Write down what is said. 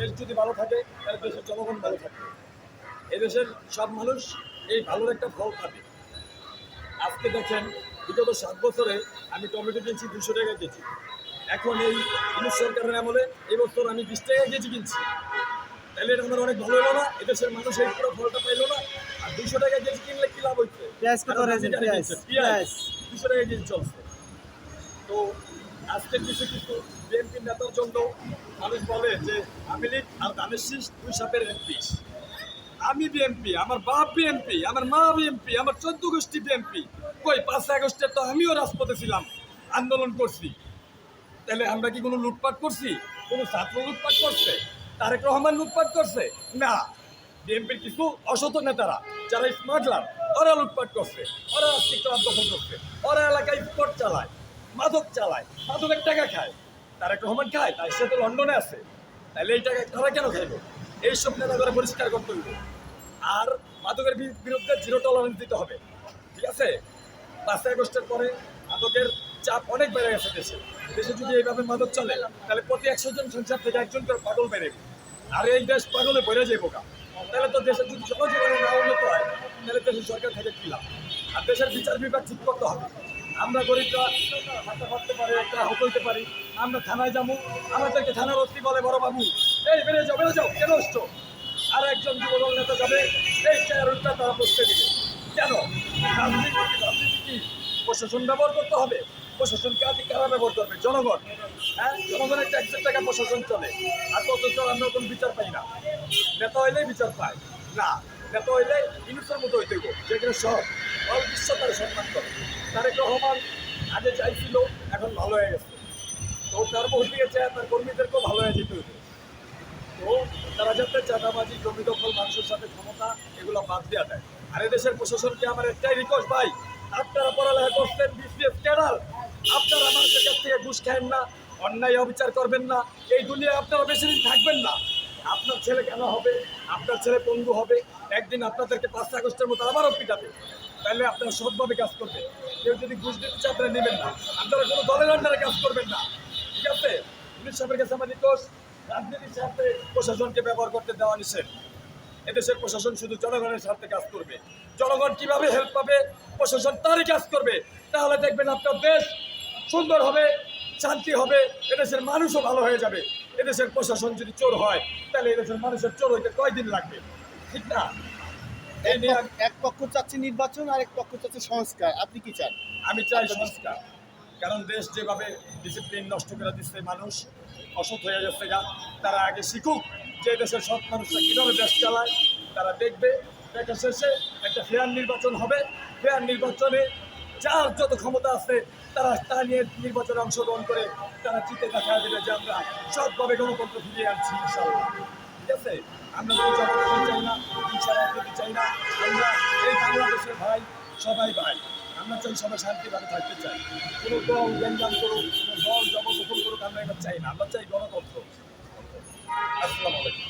দেশ যদি ভালো থাকে তাহলে দেশের জনগণ ভালো থাকবে। এদেশের সব মানুষ এই ভালোর একটা ফল পাবে আজকে দেখেন বিগত সাত বছরে আমি টমেটো কিনছি দুশো টাকা কেজি। এখন এই ইউনিট সরকারের আমলে এই বছর আমি বিশ টাকা কেজি কিনছি। তাহলে এটা আমার অনেক ভালো হলো না? এদেশের মানুষ এই পুরো ফলটা পাইলো না? আর দুশো টাকা কেজি কিনলে কি লাভ হচ্ছে। দুশো টাকা কেজি চলছে। তো আজকে কিছু কিছু বিএনপি নেতার জন্য মানুষ বলে যে, আমি লীগ আর ধানের শীষ, দুই সাপের এক পিস আমি বিএমপি আমার বাপ বিএমপি আমার মা বিএমপি আমার চোদ্দ গোষ্ঠী বিএমপি কই, পাঁচ আগস্টে তো আমিও রাজপথে ছিলাম, আন্দোলন করছি। তাহলে আমরা কি কোনো লুটপাট করছি? কোনো ছাত্র লুটপাট করছে? তারেক রহমান লুটপাট করছে? না। বিএনপির কিছু অসত নেতারা, যারা স্মাগলার, ওরা লুটপাট করছে, ওরা আজকে দখল করছে ওরা এলাকায় স্পট চালায়। মাদক চালায়, মাদকের টাকা খায়। তারেক রহমান খায় তাই সে তো লন্ডনে আছে। তাহলে এই টাকা তারা কেন খাইব? এইসব করে পরিষ্কার করতে হইব। আর মাদকের বিরুদ্ধে জিরো টলারেন্স দিতে হবে। ঠিক আছে? পাঁচই আগস্টের পরে মাদকের চাপ অনেক বেড়ে গেছে দেশে। দেশে যদি এইভাবে মাদক চলে, তাহলে প্রতি একশো জন সংসার থেকে একজন করে পাগল বেড়ে আর এই দেশ পাগলে বেড়ে যাইব কা তাহলে তো দেশের যদি জনজীবনে না উন্নত হয়, তাহলে দেশের সরকার থেকে কি লাভ? আর দেশের বিচার বিভাগ ঠিক করতে হবে। আমরা গরিবরা হাতে পারতে পারি, একটা আহত হইতে পারি। আমরা থানায় যাব, আমাদেরকে থানার অস্তি বলে, বড় বাবু। এই বেড়ে যাও বেড়ে যাও, কেন আসছো? আর একজন যুবদল নেতা যাবে, এই চেয়ার উল্টা তারা বসতে দিবে। কেন? কি প্রশাসন ব্যবহার করতে হবে। প্রশাসনকে আদি কারা ব্যবহার করবে, জনগণ। হ্যাঁ জনগণের ট্যাক্সের টাকা প্রশাসন চলে আর অথচ আমরা কোনো বিচার পাই না? নেতা হইলেই বিচার পাই না, নেতা হইলে ইনুসের মতো হইতে যেখানে সব অল বিশ্ব তার সম্মান করে। তারেক রহমান আগে চাইছিল, এখন ভালো হয়ে গেছে। তো তার ভোট দিয়েছে, তার কর্মীদেরকেও ভালো হয়ে যেতে হইবে। তো তারা যাতে চাঁদাবাজি, জমি দখল, মানুষের সাথে ক্ষমতা, এগুলো বাদ দেওয়া দেয় আর এদেশের প্রশাসনকে আমার একটাই রিকোয়েস্ট ভাই, আপনারা পড়ালেখা করছেন বিসিএস ক্যাডার, আপনারা মানুষের কাছ থেকে ঘুষ খাবেন না, অন্যায় অবিচার করবেন না, এই দুনিয়ায় আপনারা বেশি দিন থাকবেন না। আপনার ছেলে কেন হবে? আপনার ছেলে পঙ্গু হবে? একদিন আপনাদেরকে পাঁচ আগস্টের মতো আবারও পিটাবে। তাহলে আপনারা সৎভাবে কাজ করবেন। কেউ যদি ঘুষ দিতে চায়, আপনারা নেবেন না। আপনারা কোনো দলের আন্ডারে কাজ করবেন না। ঠিক আছে? পুলিশ সাহেবের কাছে আমার রিকোয়েস্ট রাজনীতির স্বার্থে প্রশাসনকে ব্যবহার করতে দেওয়া নিষেধ। এদেশের প্রশাসন শুধু জনগণের স্বার্থে কাজ করবে। জনগণ কীভাবে হেল্প পাবে? প্রশাসন তারই কাজ করবে। তাহলে দেখবেন আপনার দেশ সুন্দর হবে। শান্তি হবে এদেশের মানুষও ভালো হয়ে যাবে। এদেশের প্রশাসন যদি চোর হয় তাহলে এদেশের মানুষের চোর হইতে কয়দিন লাগবে? ঠিক না? এক পক্ষ চাচ্ছে নির্বাচন আর এক পক্ষ চাচ্ছে সংস্কার। আপনি কি চান? আমি চাই সংস্কার। কারণ দেশ যেভাবে ডিসিপ্লিন নষ্ট করে দিচ্ছে মানুষ অসৎ হয়ে যাচ্ছে গা তারা আগে শিখুক যে দেশের সৎ মানুষরা কীভাবে দেশ চালায়। তারা দেখবে দেখা শেষে একটা ফেয়ার নির্বাচন হবে। ফেয়ার নির্বাচনে যার যত ক্ষমতা আছে, তারা তা নিয়ে নির্বাচনে অংশগ্রহণ করে, তারা জিতে দেখা দেবে যে আমরা সৎভাবে গণতন্ত্র ফিরিয়ে আনছি ইনশাল্লাহ ঠিক আছে? আমরা জনগণ চাই না হিংসা রাজনীতি চাই না। আমরা এই বাংলাদেশের ভাই, সবাই ভাই। আমরা চাই সবাই শান্তিভাবে থাকতে চাই। কোনো দল গ্যাঞ্জাম করুক, কোনো দল জবরদখল করুক, আমরা এটা চাই না। আমরা চাই গণতন্ত্র। আসসালামু আলাইকুম।